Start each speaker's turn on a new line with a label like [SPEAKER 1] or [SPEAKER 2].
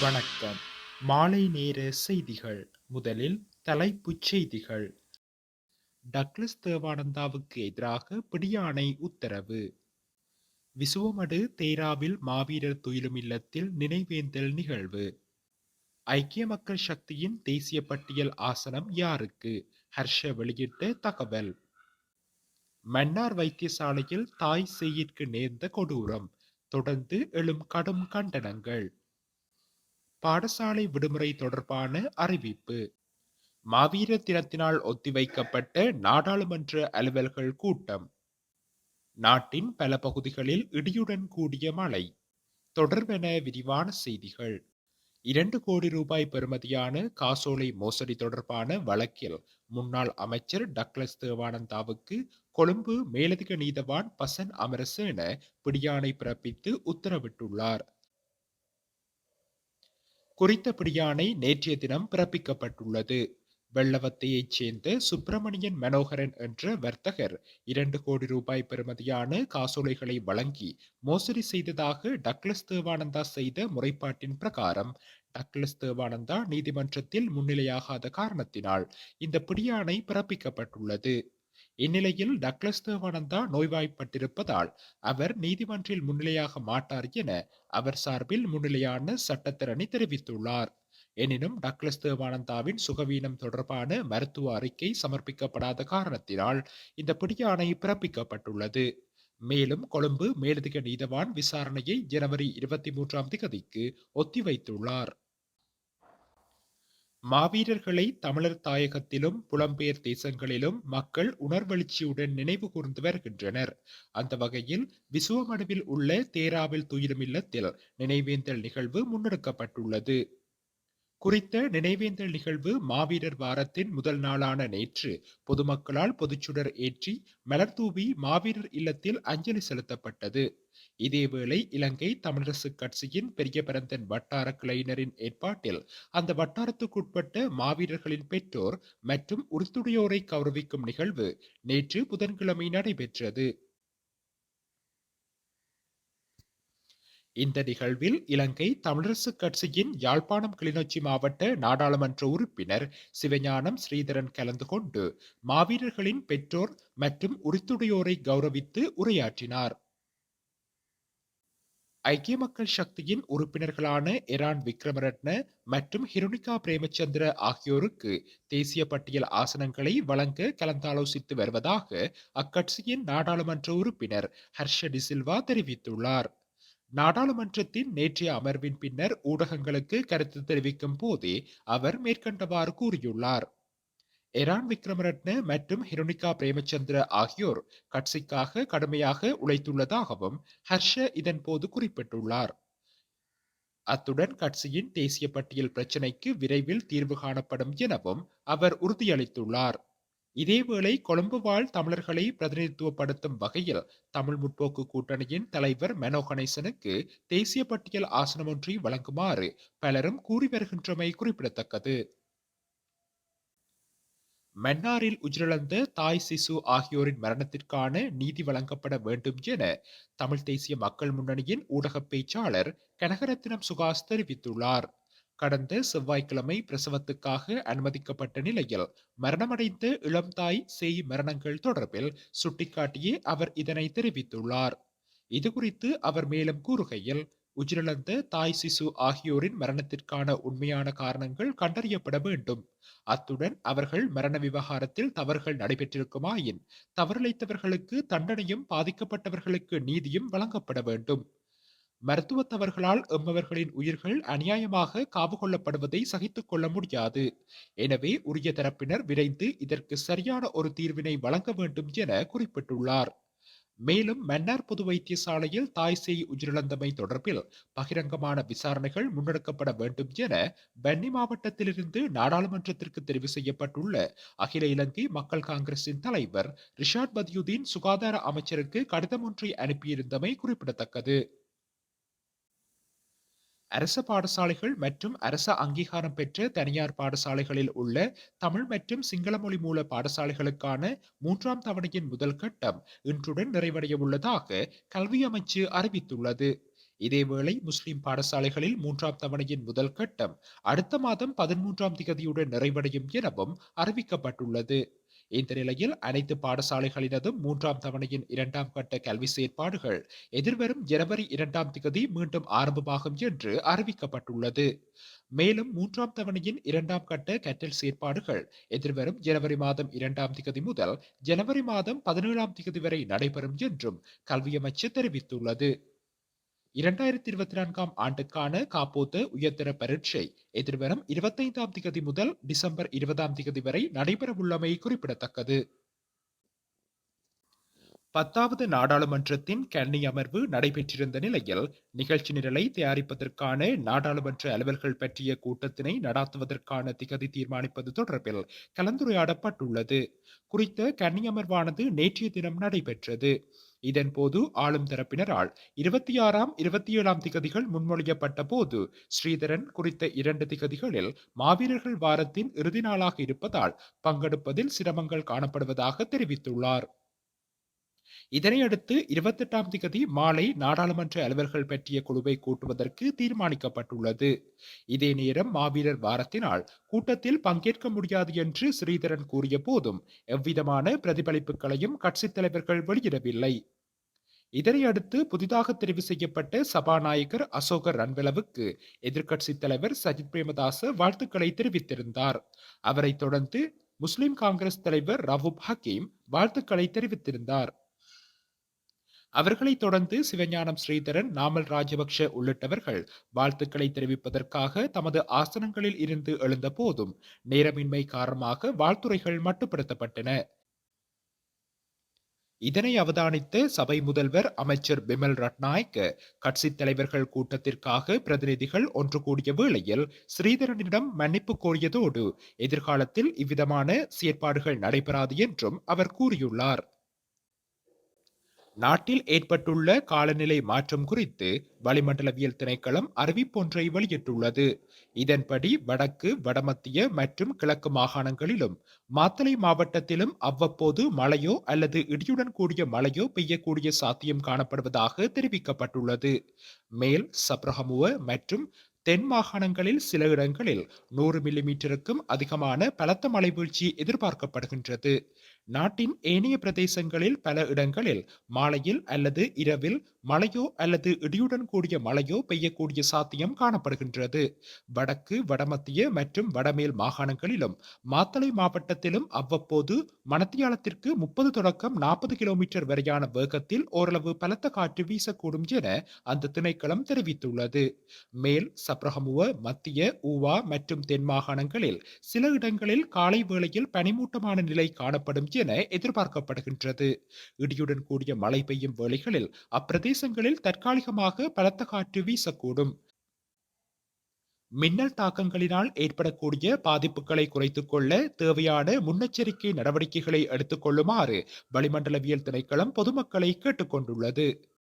[SPEAKER 1] வணக்கம். மாலை நேர செய்திகள். முதலில் தலைப்புச் செய்திகள். டக்ளஸ் தேவானந்தாவுக்கு எதிராக பிடியாணை உத்தரவு. விசுவமடு தேராவில் மாவீரர் துயிலும் இல்லத்தில் நினைவேந்தல் நிகழ்வு. ஐக்கிய மக்கள் சக்தியின் தேசிய பட்டியல் ஆசனம் யாருக்கு? ஹர்ஷ வெளியிட்ட தகவல். மன்னார் வைத்தியசாலையில் தாய் செய்யிற்கு நேர்ந்த கொடூரம். தொடர்ந்து எழும் கடும் கண்டனங்கள். பாடசாலை விடுமுறை தொடர்பான அறிவிப்பு. மாவீர தினத்தினால் ஒத்திவைக்கப்பட்ட நாடாளுமன்ற அலுவல்கள் கூட்டம். நாட்டின் பல பகுதிகளில் இடியுடன் கூடிய மழை. தொடர்பென விரிவான செய்திகள். இரண்டு கோடி ரூபாய் பெறுமதியான காசோலை மோசடி தொடர்பான வழக்கில் முன்னாள் அமைச்சர் டக்ளஸ் தேவானந்தாவுக்கு கொழும்பு மேலதிக நீதவான் பசன் அமரசேன பிடியாணை பிறப்பித்து உத்தரவிட்டுள்ளார். குறித்த பிடியாணை நேற்றைய தினம் பிறப்பிக்கப்பட்டுள்ளது. வெள்ளவத்தையைச் சேர்ந்த சுப்பிரமணியன் மனோகரன் என்ற வர்த்தகர் இரண்டு கோடி ரூபாய் பெறுமதியான காசோலைகளை வழங்கி மோசடி செய்ததாக டக்ளஸ் தேவானந்தா செய்த முறைப்பாட்டின் பிரகாரம். டக்ளஸ் தேவானந்தா நீதிமன்றத்தில் முன்னிலையாகாத காரணத்தினால் இந்த பிடியாணை பிறப்பிக்கப்பட்டுள்ளது. இந்நிலையில் டக்ளஸ் தேவானந்தா நோய்வாய்ப்பட்டிருப்பதால் அவர் நீதிமன்றில் முன்னிலையாக மாட்டார் என அவர் சார்பில் முன்னிலையான சட்டத்திரணி தெரிவித்துள்ளார். எனினும் டக்ளஸ் தேவானந்தாவின் சுகவீனம் தொடர்பான மருத்துவ அறிக்கை சமர்ப்பிக்கப்படாத காரணத்தினால் இந்த பிடியாணை பிறப்பிக்கப்பட்டுள்ளது. மேலும் கொழும்பு மேலதிக நீதவான் விசாரணையை ஜனவரி இருபத்தி மூன்றாம் திகதிக்கு ஒத்திவைத்துள்ளார். மாவீரர்களை தமிழர் தாயகத்திலும் புலம்பெயர் தேசங்களிலும் மக்கள் உணர்வெழுச்சியுடன் நினைவு கூர்ந்து வருகின்றனர். அந்த வகையில் விசுவமடுவில் உள்ள தேராவில் துயிலும் இல்லத்தில் நினைவேந்தல் நிகழ்வு முன்னெடுக்கப்பட்டுள்ளது. குறித்த நினைவேந்தல் நிகழ்வு மாவீரர் வாரத்தின் முதல் நாளான நேற்று பொதுமக்களால் பொதுச்சுடர் ஏற்றி மலர்தூவி மாவீரர் இல்லத்தில் அஞ்சலி செலுத்தப்பட்டது. இதேவேளை இலங்கை தமிழரசு கட்சியின் பெரிய பரந்தன் வட்டார கிளையினரின் ஏற்பாட்டில் அந்த வட்டாரத்துக்குட்பட்ட மாவீரர்களின் பெற்றோர் மற்றும் உறுத்துடையோரை கௌரவிக்கும் நிகழ்வு நேற்று புதன்கிழமை நடைபெற்றது. இந்த நிகழ்வில் இலங்கை தமிழரசு கட்சியின் யாழ்ப்பாணம் கிளிநொச்சி மாவட்ட நாடாளுமன்ற உறுப்பினர் சிவஞானம் ஸ்ரீதரன் கலந்து கொண்டு மாவீரர்களின் பெற்றோர் மற்றும் உரித்துடையோரை கௌரவித்து உரையாற்றினார். ஐக்கிய மக்கள் சக்தியின் உறுப்பினர்களான எரான் விக்ரமரட்ன மற்றும் ஹிருணிகா பிரேமச்சந்திர ஆகியோருக்கு தேசிய பட்டியல் ஆசனங்களை வழங்க கலந்தாலோசித்து வருவதாக அக்கட்சியின் நாடாளுமன்ற உறுப்பினர் ஹர்ஷ டிசில்வா தெரிவித்துள்ளார். நாடாளுமன்றத்தின் நேற்றைய அமர்வின் பின்னர் ஊடகங்களுக்கு கருத்து தெரிவிக்கும் போதே அவர் மேற்கண்டவாறு கூறியுள்ளார். எரான் விக்ரமரட்ன மற்றும் ஹிரோனிகா பிரேமச்சந்திர ஆகியோர் கட்சிக்காக கடுமையாக உழைத்துள்ளதாகவும் ஹர்ஷ இதன் போது குறிப்பிட்டுள்ளார். அத்துடன் கட்சியின் தேசிய பட்டியல் பிரச்சினைக்கு விரைவில் தீர்வு காணப்படும் எனவும் அவர் உறுதியளித்துள்ளார். இதேவேளை கொழும்பு வாழ் தமிழர்களை பிரதிநிதித்துவப்படுத்தும் வகையில் தமிழ் முற்போக்கு கூட்டணியின் தலைவர் மெனோ கணேசனுக்கு தேசிய பட்டியல் ஆசனம் ஒன்றை வழங்குமாறு பலரும் கூறி வருகின்றமை குறிப்பிடத்தக்கது. மன்னாரில் உயிரிழந்த தாய் சிசு ஆகியோரின் மரணத்திற்கான நீதி வழங்கப்பட வேண்டும் என தமிழ் தேசிய மக்கள் முன்னணியின் ஊடக பேச்சாளர் கனகரத்தினம் சுகாஸ் தெரிவித்துள்ளார். கடந்த செவ்வாய்க்கிழமை பிரசவத்துக்காக அனுமதிக்கப்பட்ட நிலையில் மரணமடைந்த இளம் தாய் செய் மரணங்கள் தொடர்பில் சுட்டிக்காட்டியே அவர் இதனை தெரிவித்துள்ளார். இதுகுறித்து அவர் மேலும் கூறுகையில் உயிரிழந்த தாய் சிசு ஆகியோரின் மரணத்திற்கான உண்மையான காரணங்கள் கண்டறியப்பட வேண்டும். அத்துடன் அவர்கள் மரண விவகாரத்தில் தவறுகள் நடைபெற்றிருக்குமாயின் தவறிழைத்தவர்களுக்கு தண்டனையும் பாதிக்கப்பட்டவர்களுக்கு நீதியும் வழங்கப்பட வேண்டும். மருத்துவத்தவர்களால் எம்மவர்களின் உயிர்கள் அநியாயமாக காவு கொள்ளப்படுவதை சகித்துக் கொள்ள முடியாது. எனவே உரிய தரப்பினர் விரைந்து இதற்கு சரியான ஒரு தீர்வினை வழங்க வேண்டும் என குறிப்பிட்டுள்ளார். மேலும் மன்னார் பொது வைத்தியசாலையில் தாய் செய் உயிரிழந்தமை தொடர்பில் பகிரங்கமான விசாரணைகள் முன்னெடுக்கப்பட வேண்டும் என பன்னி மாவட்டத்திலிருந்து நாடாளுமன்றத்திற்கு தெரிவு செய்யப்பட்டுள்ள அகில இலங்கை மக்கள் காங்கிரசின் தலைவர் ரிஷாட் பதியுதீன் சுகாதார அமைச்சருக்கு கடிதம் ஒன்றை அனுப்பியிருந்தமை குறிப்பிடத்தக்கது. அரச பாடசாலைகள் மற்றும் அரச அங்கீகாரம் பெற்ற தனியார் பாடசாலைகளில் உள்ள தமிழ் மற்றும் சிங்கள மொழி மூல பாடசாலைகளுக்கான மூன்றாம் தவணையின் முதல் கட்டம் இன்றுடன் நிறைவடைய உள்ளதாக கல்வி அமைச்சு அறிவித்துள்ளது. இதேவேளை முஸ்லிம் பாடசாலைகளில் மூன்றாம் தவணையின் முதல் கட்டம் அடுத்த மாதம் பதிமூன்றாம் திகதியுடன் நிறைவடையும் எனவும் அறிவிக்கப்பட்டுள்ளது. இந்த நிலையில் அனைத்து பாடசாலைகளினதும் மூன்றாம் தவணையின் இரண்டாம் கட்ட கல்வி செயற்பாடுகள் எதிர்வரும் ஜனவரி இரண்டாம் திகதி மீண்டும் ஆரம்பமாகும் என்று அறிவிக்கப்பட்டுள்ளது. மேலும் மூன்றாம் தவணையின் இரண்டாம் கட்ட கற்றல் செயற்பாடுகள் எதிர்வரும் ஜனவரி மாதம் இரண்டாம் திகதி முதல் ஜனவரி மாதம் பதினேழாம் திகதி வரை நடைபெறும் என்றும் கல்வி அமைச்சு தெரிவித்துள்ளது. இரண்டாயிரத்தி இருபத்தி நான்காம் ஆண்டுக்கான காப்போத்து உயர்தர பரீட்சை எதிர்வரும் இருபத்தைந்தாம் திகதி முதல் டிசம்பர் இருபதாம் திகதி வரை நடைபெறவுள்ளமை குறிப்பிடத்தக்கது. பத்தாவது நாடாளுமன்றத்தின் கன்னி அமர்வு நடைபெற்றிருந்த நிலையில் நிகழ்ச்சி நிரலை தயாரிப்பதற்கான நாடாளுமன்ற அலுவல்கள் பற்றிய கூட்டத்தினை நடாத்துவதற்கான திகதி தீர்மானிப்பது தொடர்பில் கலந்துரையாடப்பட்டுள்ளது. குறித்த கன்னி அமர்வானது நேற்றைய தினம் நடைபெற்றது. இதன்போது ஆளும் தரப்பினரால் இருபத்தி ஆறாம் இருபத்தி ஏழாம் திகதிகள் முன்மொழியப்பட்ட போது ஸ்ரீதரன் குறித்த இரண்டு திகதிகளில் மாவீரர்கள் வாரத்தின் இறுதி நாளாக இருப்பதால் பங்கெடுப்பதில் சிரமங்கள் காணப்படுவதாக தெரிவித்துள்ளார். இதனையடுத்து இருபத்தெட்டாம் திகதி மாலை நாடாளுமன்ற அலுவல்கள் பற்றிய குழுவை கூட்டுவதற்கு தீர்மானிக்கப்பட்டுள்ளது. இதே நேரம் மாவீரர் வாரத்தினால் கூட்டத்தில் பங்கேற்க முடியாது என்று ஸ்ரீதரன் கூறிய போதும் எவ்விதமான பிரதிபலிப்புகளையும் கட்சித் தலைவர்கள் வெளியிடவில்லை. இதனையடுத்து புதிதாக தெரிவு செய்யப்பட்ட சபாநாயகர் அசோகர் ரன்வெலவுக்கு எதிர்க்கட்சித் தலைவர் சஜித் பிரேமதாச வாழ்த்துக்களை தெரிவித்திருந்தார். அவரைத் தொடர்ந்து முஸ்லிம் காங்கிரஸ் தலைவர் ரவூப் ஹக்கீம் வாழ்த்துக்களை தெரிவித்திருந்தார். அவர்களைத் தொடர்ந்து சிவஞானம் ஸ்ரீதரன் நாமல் ராஜபக்ஷ உள்ளிட்டவர்கள் வாழ்த்துக்களை தெரிவிப்பதற்காக தமது ஆசனங்களில் இருந்து எழுந்த போதும் நேரமின்மை காரணமாக வாழ்த்துறைகள் மட்டுப்படுத்தப்பட்டன. இதனை அவதானித்த சபை முதல்வர் அமைச்சர் பிமல் ரட்நாயக் கட்சித் தலைவர்கள் கூட்டத்திற்காக பிரதிநிதிகள் ஒன்று கூடிய வேளையில் ஸ்ரீதரனிடம் மன்னிப்பு கோரியதோடு எதிர்காலத்தில் இவ்விதமான செயற்பாடுகள் நடைபெறாது என்றும் அவர் கூறியுள்ளார். நாட்டில் ஏற்பட்டுள்ள காலநிலை மாற்றம் குறித்து வளிமண்டலவியல் திணைக்களம் அறிவிப்பொன்றை வெளியிட்டுள்ளது. இதன்படி வடக்கு வடமத்திய மற்றும் கிழக்கு மாகாணங்களிலும் மாத்தளை மாவட்டத்திலும் அவ்வப்போது மழையோ அல்லது இடியுடன் கூடிய மழையோ பெய்யக்கூடிய சாத்தியம் காணப்படுவதாக தெரிவிக்கப்பட்டுள்ளது. மேல் சப்ரஹமுவ மற்றும் தென் மாகாணங்களில் சில இடங்களில் நூறு மில்லிமீட்டருக்கும் அதிகமான பலத்த மழை வீழ்ச்சி எதிர்பார்க்கப்படுகின்றது. நாட்டின் ஏனைய பிரதேசங்களில் பல இடங்களில் மாலையில் அல்லது இரவில் மழையோ அல்லது இடியுடன் கூடிய மழையோ பெய்யக்கூடிய சாத்தியம் காணப்படுகின்றது. வடக்கு வடமத்திய மற்றும் வடமேல் மாகாணங்களிலும் மாத்தளை மாவட்டத்திலும் அவ்வப்போது மணத்தியாலத்திற்கு முப்பது தொடக்கம் நாற்பது கிலோமீட்டர் வரையான வேகத்தில் ஓரளவு பலத்த காற்று வீசக்கூடும் என அந்த திணைக்களம் தெரிவித்துள்ளது. மேல் சப்ரகமுவ மத்திய ஊவா மற்றும் தென் மாகாணங்களில் சில இடங்களில் காலை வேளையில் பனிமூட்டமான நிலை காணப்படும் என எதிர்பார்க்கப்படுகின்றது. இடியுடன் கூடிய மழை பெய்யும் வேளைகளில் அப்பிரதேசங்களில் தற்காலிகமாக பலத்த காற்று வீசக்கூடும். மின்னல் தாக்கங்களினால் ஏற்படக்கூடிய பாதிப்புகளை குறைத்துக் கொள்ள தேவையான முன்னெச்சரிக்கை நடவடிக்கைகளை எடுத்துக் கொள்ளுமாறு வளிமண்டலவியல் திணைக்களம் பொதுமக்களை கேட்டுக்கொண்டுள்ளது